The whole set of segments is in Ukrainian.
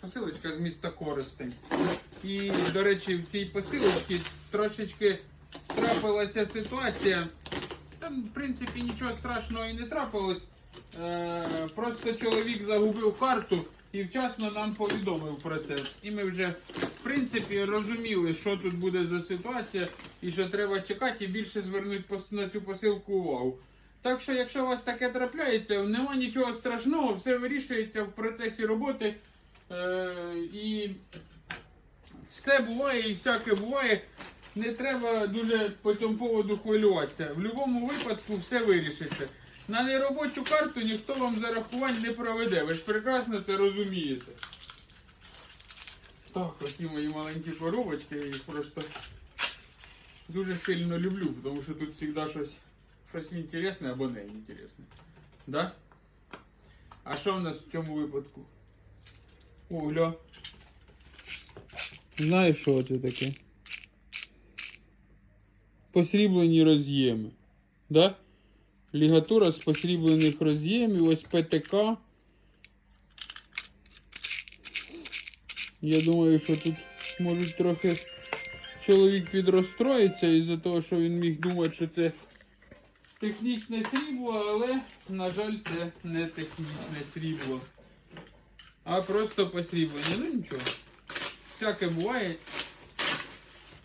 посилочка з міста Коростень. І, до речі, в цій посилочці трошечки трапилася ситуація. Там, в принципі, нічого страшного і не трапилось. Е, просто чоловік загубив карту і вчасно нам повідомив про це. І ми вже, в принципі, розуміли, що тут буде за ситуація і що треба чекати і більше звернути на цю посилку увагу. Так що, якщо у вас таке трапляється, нема нічого страшного, все вирішується в процесі роботи. Е, і все буває і всяке буває. Не треба дуже по цьому поводу хвилюватися. В будь-якому випадку все вирішиться. На неробочу карту ніхто вам зарахувань не проведе. Ви ж прекрасно це розумієте. Так, оці мої маленькі коробочки, я їх просто дуже сильно люблю, тому що тут завжди щось, щось інтересне або не інтересне. Да? А що в нас в цьому випадку? О, гля. Знаєш, що це таке? Посріблені роз'єми. Да? Лігатура з посріблених роз'ємів, ось ПТК. Я думаю, що тут можуть трохи чоловік підрозстроїться із-за того, що він міг думати, що це технічне срібло, але, на жаль, це не технічне срібло. А просто посріблення. Ну нічого. Всяке буває.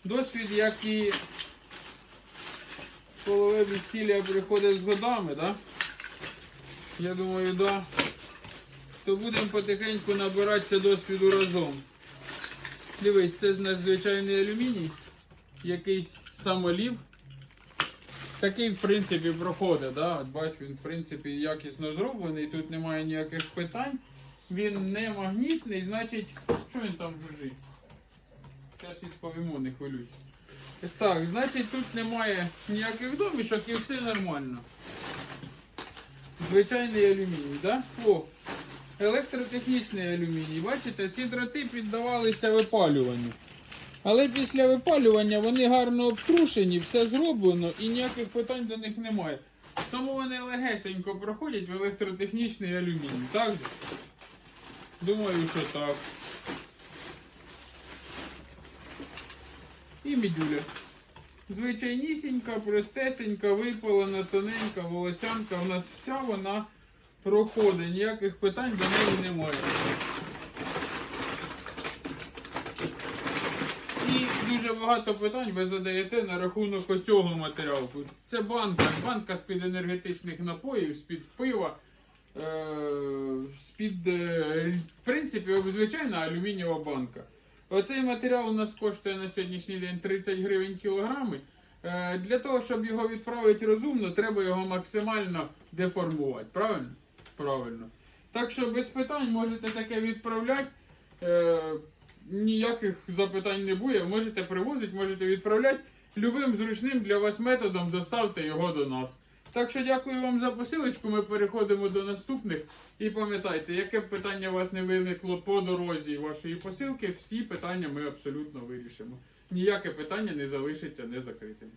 Досвід, як і полове весілля приходить з годами, да? Я думаю, да. То будемо потихеньку набиратися досвіду разом. Дивись, це з нас звичайний алюміній, якийсь самолів. Такий, в принципі, проходить, да? От бач, він, в принципі, якісно зроблений, тут немає ніяких питань. Він не магнітний, значить, що він там жужить? Зараз відповімо, не хвилюйся. Так, значить тут немає ніяких домішок і все нормально. Звичайний алюміній? Да? О, електротехнічний алюміній. Бачите, ці дроти піддавалися випалюванню. Але після випалювання вони гарно обтрушені, все зроблено і ніяких питань до них немає. Тому вони легесенько проходять в електротехнічний алюміній, так? Думаю, що так. І мідюля. Звичайнісінька, простесенька, випалена, тоненька, волосянка. У нас вся вона проходить. Ніяких питань до неї немає. І дуже багато питань ви задаєте на рахунок оцього матеріалу. Це банка, банка з-під енергетичних напоїв, з-під пива. Е, з-під, е, в принципі, звичайна алюмінієва банка. Оцей матеріал у нас коштує на сьогоднішній день 30 гривень кілограми. Е, Для того, щоб його відправити розумно, треба його максимально деформувати. Правильно? Правильно. Так що без питань можете таке відправляти. Ніяких запитань не буде. Можете привозити, можете відправляти. Любим зручним для вас методом доставте його до нас. Так що дякую вам за посилочку. Ми переходимо до наступних. І пам'ятайте, яке б питання у вас не виникло по дорозі вашої посилки, всі питання ми абсолютно вирішимо. Ніяке питання не залишиться незакритим.